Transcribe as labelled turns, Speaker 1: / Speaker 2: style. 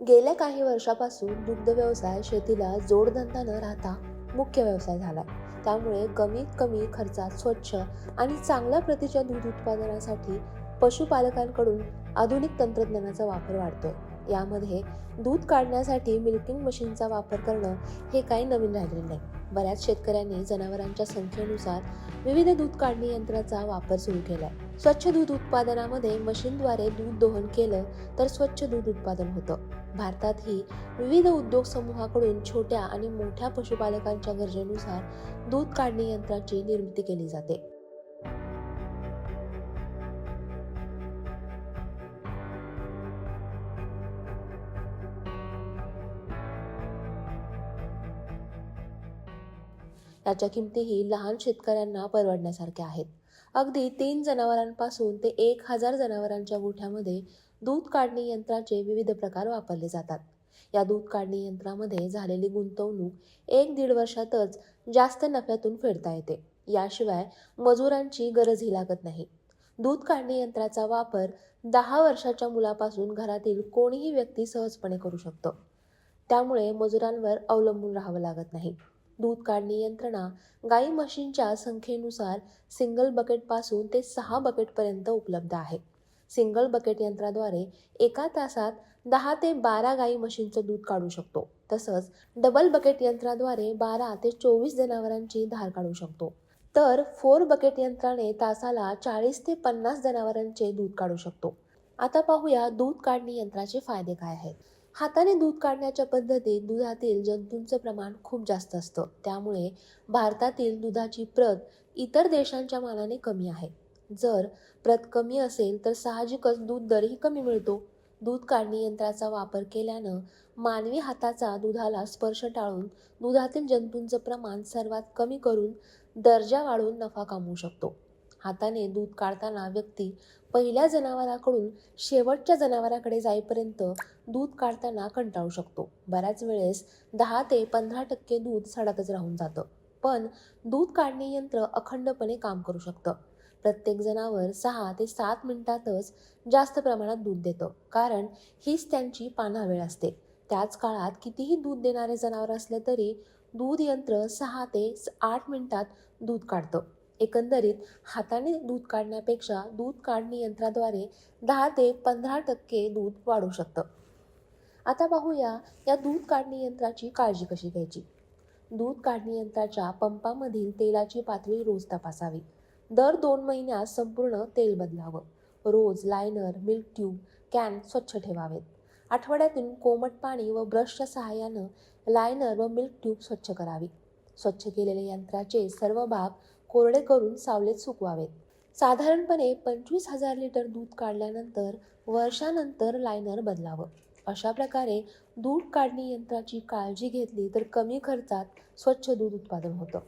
Speaker 1: गेल्या काही वर्षापासून दुग्ध व्यवसाय शेतीला जोडधंदा न राहता मुख्य व्यवसाय झाला त्यामुळे कमीत कमी खर्चात स्वच्छ आणि चांगल्या प्रतीच्या दूध उत्पादनासाठी पशुपालकांकडून आधुनिक तंत्रज्ञानाचा वापर वाढतोय. यामध्ये दूध काढण्यासाठी मिल्किंग मशीनचा वापर करणं हे काही नवीन राहिलेलं नाही. बऱ्याच शेतकऱ्यांनी जनावरांच्या संख्येनुसार विविध दूध काढणी यंत्राचा वापर सुरू केलाय. स्वच्छ दूध उत्पादनामध्ये मशीनद्वारे दूध दोहन केलं तर स्वच्छ दूध उत्पादन होतं. भारतातही विविध उद्योग समूहाकडून छोट्या आणि मोठ्या पशुपालकांच्या गरजेनुसार दूध काढणी यंत्राची निर्मिती केली जाते. याच्या किमतीही लहान शेतकऱ्यांना परवडण्यासारख्या आहेत. अगदी तीन जनावरांपासून ते एक हजार जनावरांच्या गोठ्यामध्ये दूध काढणी यंत्राचे विविध प्रकार वापरले जातात. या दूध काढणी यंत्रामध्ये झालेली गुंतवणूक एक दीड वर्षातच जास्त नफ्यातून फेडता येते. याशिवाय मजुरांची गरजही लागत नाही. दूध काढणी यंत्राचा वापर दहा वर्षाच्या मुलापासून घरातील कोणीही व्यक्ती सहजपणे करू शकतो. त्यामुळे मजुरांवर अवलंबून राहावं लागत नाही. दूध काढणी यंत्रणा गाई म्हशींच्या संख्येनुसार सिंगल बकेटपासून ते सहा बकेटपर्यंत उपलब्ध आहे. सिंगल बकेट यंत्राद्वारे एका तासात दहा ते बारा गाई म्हशींचं दूध काढू शकतो. तसंच डबल बकेट यंत्राद्वारे बारा ते चोवीस जनावरांची धार काढू शकतो. तर फोर बकेट यंत्राने तासाला चाळीस ते पन्नास जनावरांचे दूध काढू शकतो. आता पाहूया दूध काढणी यंत्राचे फायदे काय आहेत. हाताने दूध काढण्याच्या पद्धतीत दुधातील जंतूंचं प्रमाण खूप जास्त असतं. त्यामुळे भारतातील दुधाची प्रत इतर देशांच्या मानाने कमी आहे. जर प्रत कमी असेल तर साहजिकच दूध दरही कमी मिळतो. दूध काढणी यंत्राचा वापर केल्यानं मानवी हाताचा दुधाला स्पर्श टाळून दुधातील जंतूंचं प्रमाण सर्वात कमी करून दर्जा वाढवून नफा कमवू शकतो. हाताने दूध काढताना व्यक्ती पहिल्या जनावराकडून शेवटच्या जनावराकडे जाईपर्यंत दूध काढताना कंटाळू शकतो. बऱ्याच वेळेस दहा ते पंधरा टक्के दूध सडतच राहून जातं. पण दूध काढणे यंत्र अखंडपणे काम करू शकतं. प्रत्येक जनावर सहा ते सात मिनिटातच जास्त प्रमाणात दूध देतं. कारण हीच त्यांची पाना वेळ असते. त्याच काळात कितीही दूध देणारे जनावर असले तरी दूध यंत्र सहा ते आठ मिनिटात दूध काढतं. एकंदरीत हाताने दूध काढण्यापेक्षा दूध काढणी यंत्राद्वारे दहा ते पंधरा टक्के दूध वाढू शकतं. आता पाहूया या दूध काढणी यंत्राची काळजी कशी घ्यायची? दूध काढणी यंत्राच्या पंपामधील तेलाची पातळी रोज तपासावी. दर दोन महिन्यात संपूर्ण तेल बदलावं. रोज लायनर मिल्क ट्यूब कॅन स्वच्छ ठेवावेत. आठवड्यातून कोमट पाणी व ब्रशच्या सहाय्यानं लायनर व मिल्क ट्यूब स्वच्छ करावी. स्वच्छ केलेल्या यंत्राचे सर्व भाग कोरडे करून सावलीत सुकवावेत. साधारणपणे पंचवीस हजार लिटर दूध काढल्यानंतर वर्षानंतर लायनर बदलावं. अशा प्रकारे दूध काढणी यंत्राची काळजी घेतली तर कमी खर्चात स्वच्छ दूध उत्पादन होतं.